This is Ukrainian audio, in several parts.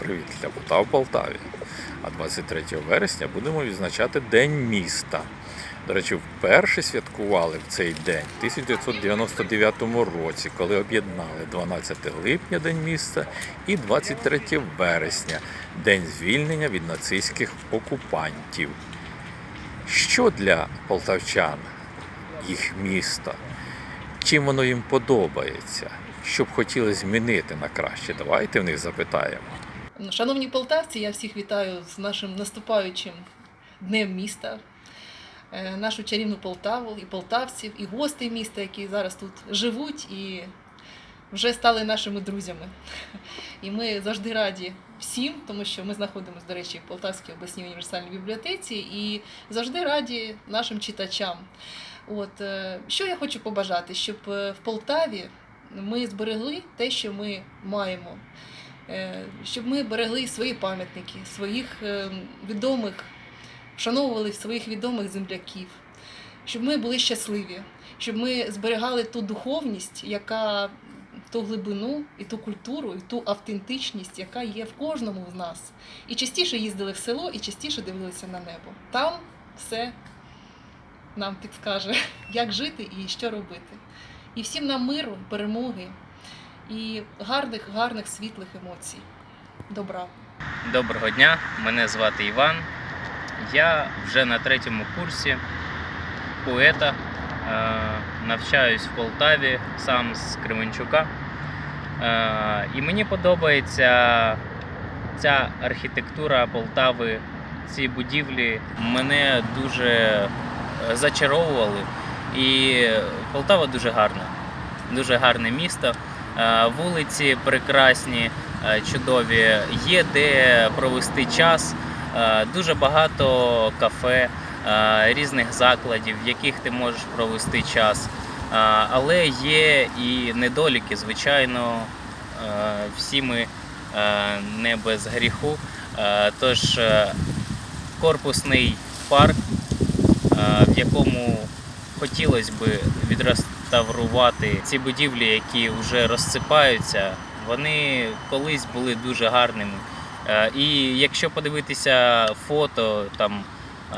Привіт для Кота в Полтаві. А 23 вересня будемо відзначати День міста. До речі, вперше святкували в цей день в 1999 році, коли об'єднали 12 липня День міста і 23 вересня День звільнення від нацистських окупантів. Що для полтавчан їх місто? Чим воно їм подобається? Що б хотіли змінити на краще? Давайте в них запитаємо. Шановні полтавці, я всіх вітаю з нашим наступаючим днем міста, е, нашу чарівну Полтаву, і полтавців, і гостей міста, які зараз тут живуть і вже стали нашими друзями. І ми завжди раді всім, тому що ми знаходимося, до речі, в Полтавській обласній універсальній бібліотеці і завжди раді нашим читачам. От, е, що я хочу побажати, щоб е, в Полтаві ми зберегли те, що ми маємо. Е, щоб ми берегли свої пам'ятники, своїх е, відомих, вшановували своїх відомих земляків, щоб ми були щасливі, щоб ми зберігали ту духовність, яка ту глибину і ту культуру, і ту автентичність, яка є в кожному з нас. І частіше їздили в село, і частіше дивилися на небо. Там все нам підскаже, як жити і що робити. І всім нам миру, перемоги і гарних, гарних світлих емоцій. Добра. Доброго дня, мене звати Іван. Я вже на третьому курсі поета. Е, Навчаюсь в Полтаві, сам з Кременчука. Е, І мені подобається ця архітектура Полтави, ці будівлі мене дуже е, зачаровували. І Полтава дуже гарна, дуже гарне місто. Е, Вулиці прекрасні, е, чудові, є де провести час. Е, Дуже багато кафе, різних закладів, в яких ти можеш провести час. Але є і недоліки, звичайно, всі ми не без гріху. Тож корпусний парк, в якому хотілося б відреставрувати ці будівлі, які вже розсипаються, вони колись були дуже гарними. Е, І якщо подивитися фото там е,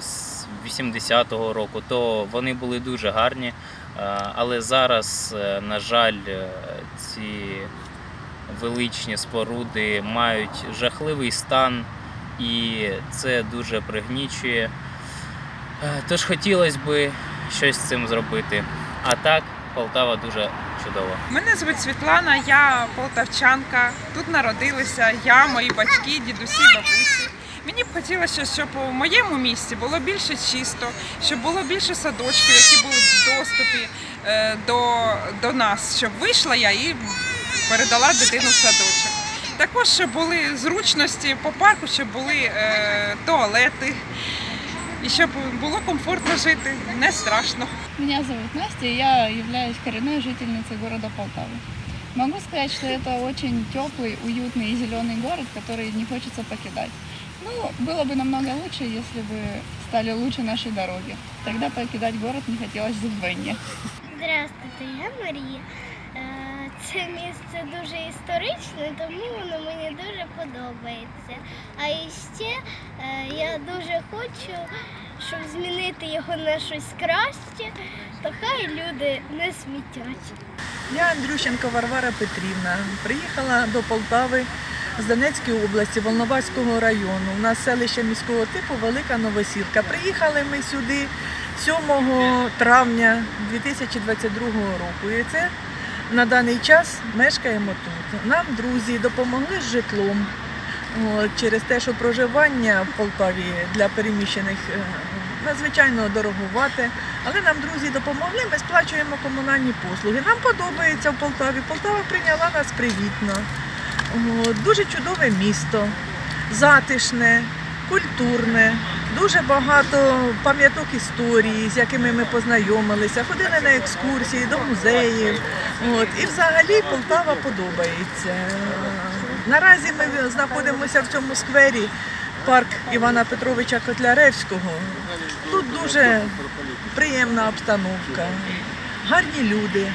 з 80-го року, то вони були дуже гарні. Е, Але зараз, на жаль, ці величні споруди мають жахливий стан, і це дуже пригнічує. Тож хотілося б щось з цим зробити. А так, Полтава дуже чудова. Мене звуть Світлана, я полтавчанка. Тут народилися я, мої батьки, дідусі, бабусі. Мені б хотілося, щоб у моєму місті було більше чисто, щоб було більше садочків, які були в доступі е, до, до нас, щоб вийшла я і передала дитину в садочок. Також щоб були зручності по парку, щоб були е, туалети, і щоб було комфортно жити, не страшно. Меня зовут Настя, и я являюсь коренной жительницей города Полтавы. Могу сказать, что это очень теплый, уютный и зеленый город, который не хочется покидать. Ну, было бы намного лучше, если бы стали лучше наши дороги. Тогда покидать город не хотелось вдвойне. Здравствуйте, я Марія. Е, Це місце дуже історичне, тому воно мені дуже подобається. А іще е, я дуже хочу, щоб змінити його на щось краще, то хай люди не смітять. Я Андрющенко Варвара Петрівна. Приїхала до Полтави з Донецької області, Волноваського району. У нас селище міського типу Велика Новосілка. Приїхали ми сюди 7 травня 2022 року. І це на даний час мешкаємо тут. Нам друзі допомогли з житлом. Через те, що проживання в Полтаві для переміщених е, надзвичайно дорогувати. Але нам друзі допомогли, ми сплачуємо комунальні послуги. Нам подобається в Полтаві. Полтава прийняла нас привітно. Дуже чудове місто, затишне, культурне, дуже багато пам'яток історії, з якими ми познайомилися, ходили на екскурсії до музеїв. От. І взагалі Полтава подобається. Наразі ми знаходимося в цьому сквері парк Івана Петровича Котляревського. Тут дуже приємна обстановка, гарні люди.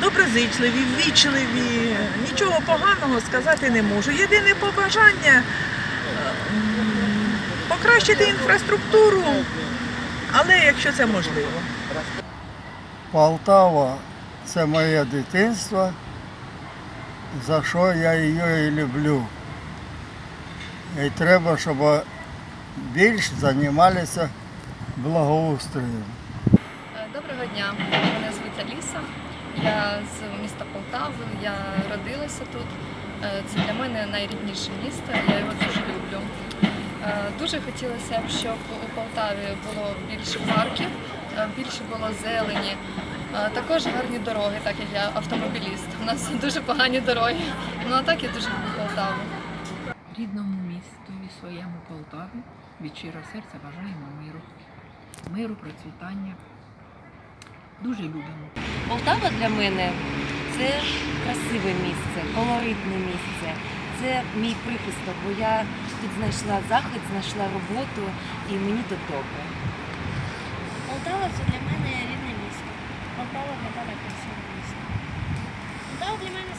Доброзичливі, ввічливі, нічого поганого сказати не можу. Єдине побажання покращити інфраструктуру, але якщо це можливо. Полтава це моє дитинство, за що я її і люблю. І треба, щоб більш займалися благоустроєм. Е, Доброго дня, мене звуть Аліса. Я з міста Полтави, я родилася тут. Е, Це для мене найрідніше місто, я його дуже люблю. Е, Дуже хотілося б, щоб у Полтаві було більше парків, більше було зелені. Також гарні дороги, так як я автомобіліст. У нас дуже погані дороги. Ну а так я дуже люблю Полтаву. рідному місту і своєму Полтаві від щирого серця бажаємо миру, миру, процвітання. Дуже любимо. Полтава для мене це красиве місце, колоритне місце. Це мій прихисток, бо я тут знайшла захист, знайшла роботу і мені тут добре. Полтава це для мене. Мене красиве місто. Полтава для мене